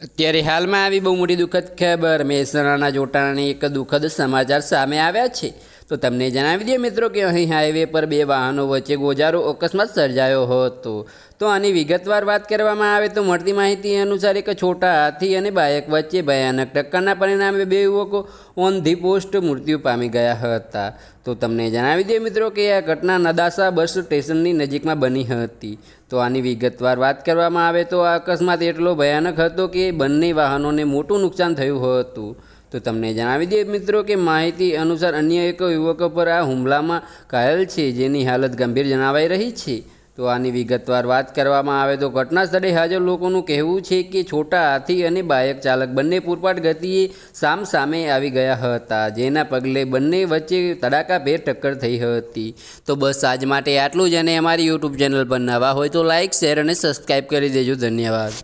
ત્યારે હાલમાં આવી બહુ મોટી દુઃખદ ખબર, મહેસાણાના જોટાણાની એક દુઃખદ સમાચાર સામે આવ્યા છે. તો તમને જણાવી દઈએ મિત્રો કે અહીં હાઈવે પર બે વાહનો વચ્ચે ગોજારો અકસ્માત સર્જાયો હતો. તો આની વિગતવાર વાત કરવામાં આવે તો મળતી માહિતી અનુસાર એક છોટા હાથી અને બાયક વચ્ચે ભયાનક ટક્કરના પરિણામે બે યુવકો ઓન ધી પોસ્ટ મૃત્યુ પામી ગયા હતા. તો તમને જણાવી દઈએ મિત્રો કે આ ઘટના નદાસા બસ સ્ટેશનની નજીકમાં બની હતી. તો આની વિગતવાર વાત કરવામાં આવે તો આ અકસ્માત એટલો ભયાનક હતો કે બંને વાહનોને મોટું નુકસાન થયું હતું. તો તમને જણાવી દઈએ મિત્રો કે માહિતી અનુસાર અન્ય એક યુવકો પર આ હુમલામાં ઘાયલ છે, જેની હાલત ગંભીર જણાવાઈ રહી છે. તો આની વિગતવાર વાત કરવામાં આવે તો ઘટના સ્થળે હાજર લોકોનું કહેવું છે કે છોટા હાથી અને બાયક ચાલક બંને પૂરપાટ ગતિએ સામ સામે આવી ગયા હતા, જેના પગલે બંને વચ્ચે તડાકાભેર ટક્કર થઈ હતી. તો બસ આજ માટે આટલું જ અને અમારી યુટ્યુબ ચેનલ પર નવા હોય તો લાઇક શેર અને સબસ્ક્રાઈબ કરી દેજો. ધન્યવાદ.